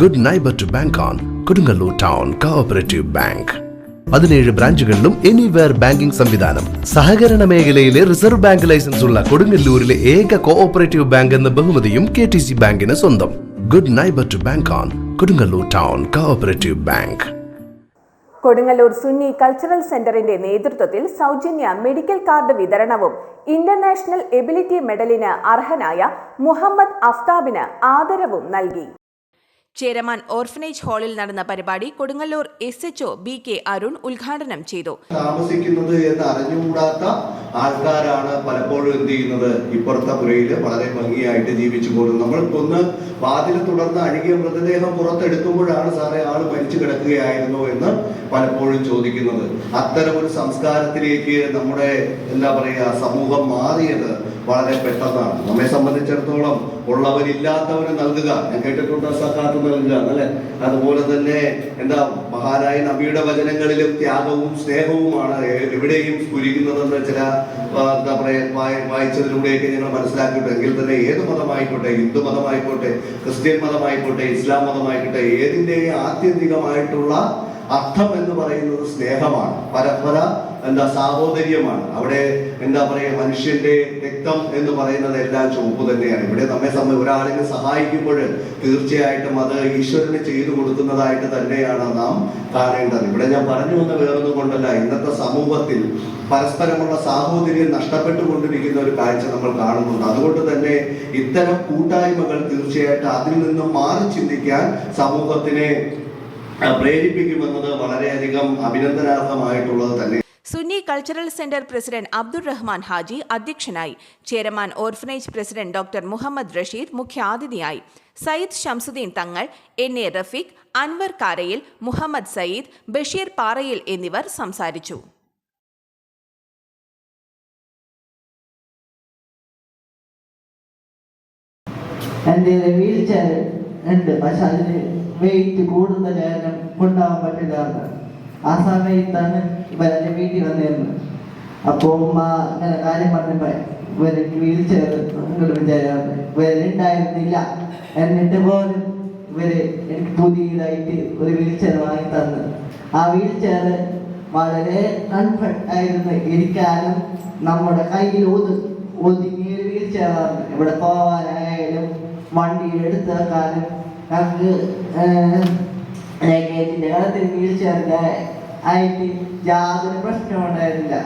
Good neighbour to bank on Kodungallur town cooperative bank പതിനേഴ് ബ്രാഞ്ചുകളിലും anywhere banking സംവിധാനം. സഹകരണ മേഖലയിലെ റിസർവ് ബാങ്ക് ലൈസൻസ് ഉള്ള കൊടുങ്ങല്ലൂരിലെ ഏക കോഓപ്പറേറ്റീവ് ബാങ്ക് എന്ന ബഹുമതിയും കെ ടി സി ബാങ്കിന് സ്വന്തം. Good neighbour to bank on Kodungallur town cooperative bank Kodungallur Sunni cultural സെന്ററിന്റെ നേതൃത്വത്തിൽ സൗജന്യ മെഡിക്കൽ കാർഡ് വിതരണവും ഇന്റർനാഷണൽ എബിലിറ്റി മെഡലിന് അർഹനായ മുഹമ്മദ് അഫ്താബിന് ആദരവും നൽകി. ചേരമാൻ ഓർഫനേജ് ഹാളിൽ നടന്ന പരിപാടി Kodungallur S HO B K Arun ഉദ്ഘാടനം ചെയ്തു. താമസിക്കുന്നത് എന്ന് അറിഞ്ഞുകൂടാത്ത ആൾക്കാരാണ് പലപ്പോഴും എന്ത് ചെയ്യുന്നത്? ഇപ്പുറത്തെ പുരയിൽ വളരെ ഭംഗിയായിട്ട് ജീവിച്ചു പോകുന്നത്. നമ്മൾ കൊന്ന് വാതിൽ തുടർന്ന് അഴുകിയ മൃതദേഹം പുറത്തെടുക്കുമ്പോഴാണ് സാറേ ആൾ മരിച്ചു കിടക്കുകയായിരുന്നു എന്ന് പലപ്പോഴും ചോദിക്കുന്നത്. അത്തരം ഒരു സംസ്കാരത്തിലേക്ക് നമ്മുടെ എന്താ പറയുക സമൂഹം മാറിയത് വളരെ പെട്ടെന്നാണ്. നമ്മെ സംബന്ധിച്ചിടത്തോളം ഉള്ളവരില്ലാത്തവന് നൽകുക. ഞാൻ കേട്ടിട്ടുണ്ട് സക്കാത്ത് നൽകുക അല്ലെ? അതുപോലെ തന്നെ എന്താ മഹാനായ നബിയുടെ വചനങ്ങളിലും ത്യാഗവും സ്നേഹവുമാണ് എവിടെയും സ്ഫുരിക്കുന്നതെന്ന് ചില വായിച്ചതിലൂടെയൊക്കെ ഞങ്ങൾ മനസ്സിലാക്കിയിട്ട് എങ്കിൽ തന്നെ ഏത് മതമായിക്കോട്ടെ ഹിന്ദു മതമായിക്കോട്ടെ ക്രിസ്ത്യൻ മതമായിക്കോട്ടെ ഇസ്ലാം മതമായിക്കോട്ടെ ഏതിന്റെ ആത്യന്തികമായിട്ടുള്ള അർത്ഥം എന്ന് പറയുന്നത് സ്നേഹമാണ്. പരസ്പര എന്താ സാഹോദര്യമാണ്. അവിടെ എന്താ പറയുക മനുഷ്യന്റെ രക്തം എന്ന് പറയുന്നത് എല്ലാം ചുവപ്പ് തന്നെയാണ്. ഇവിടെ നമ്മെ സംബന്ധിച്ച് ഒരാളിനെ സഹായിക്കുമ്പോൾ തീർച്ചയായിട്ടും അത് ഈശ്വരന് ചെയ്തു കൊടുക്കുന്നതായിട്ട് തന്നെയാണ് നാം കാണേണ്ടത്. ഇവിടെ ഞാൻ പറഞ്ഞു വന്ന വേറൊന്നും കൊണ്ടല്ല. ഇന്നത്തെ സമൂഹത്തിൽ പരസ്പരമുള്ള സാഹോദര്യം നഷ്ടപ്പെട്ടുകൊണ്ടിരിക്കുന്ന ഒരു കാഴ്ച നമ്മൾ കാണുന്നുണ്ട്. അതുകൊണ്ട് തന്നെ ഇത്തരം കൂട്ടായ്മകൾ തീർച്ചയായിട്ടും അതിൽ നിന്നും മാറി ചിന്തിക്കാൻ സമൂഹത്തിനെ പ്രേരിപ്പിക്കുമെന്നത് വളരെയധികം അഭിനന്ദനാർഹമായിട്ടുള്ളത് തന്നെ. Sunni cultural centre president Abdul Rahman Haji അധ്യക്ഷനായി. Cheraman orphanage president doctor Muhammad Rasheed മുഖ്യാതിഥിയായി. സയ്യിദ് ഷംസുദ്ദീൻ തങ്ങൾ എൻ എ റഫീഖ് അൻവർ കാരയിൽ മുഹമ്മദ് സയ്യിദ് ബഷീർ പാറയിൽ എന്നിവർ സംസാരിച്ചു. എന്റെ വീൽ ചെയർ ഉണ്ട്. പക്ഷെ അതിന് വെയിറ്റ് കൂടുതൽ നേരം കൊണ്ടാവാൻ പറ്റില്ലാന്ന് ആ സമയത്താണ് ഇവരെ വീട്ടിൽ വന്നിരുന്നത് അപ്പോൾ ഉമ്മ അങ്ങനെ കാര്യം പറഞ്ഞപ്പോ ഇവർക്ക് വീൽ ചെയർ വിചാരിച്ചു ഇവരുണ്ടായിരുന്നില്ല എന്നിട്ട് പോലും ഇവർ എനിക്ക് പുതിയതായിട്ട് ഒരു വീൽ ചെയർ വാങ്ങി തന്നു. ആ വീൽ ചെയർ വളരെ കംഫർട്ട് ആയിരുന്നു. ഇരിക്കാനും നമ്മുടെ കയ്യിൽ ഒതു ഒതുങ്ങിയ ഒരു വീൽ ചെയറാണ് ഇവിടെ പോവാനായാലും വണ്ടി എടുത്ത് ഞങ്ങൾക്ക് ലഗേജിന്റെ കാര്യത്തിൽ ചെയറിന്റെ ആയിട്ട് യാതൊരു പ്രശ്നവും ഉണ്ടായിരുന്നില്ല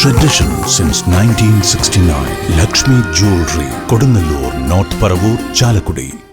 Tradition since 1969. Lakshmi Jewelry, Kodunallur, North Paravur, Chalakudi.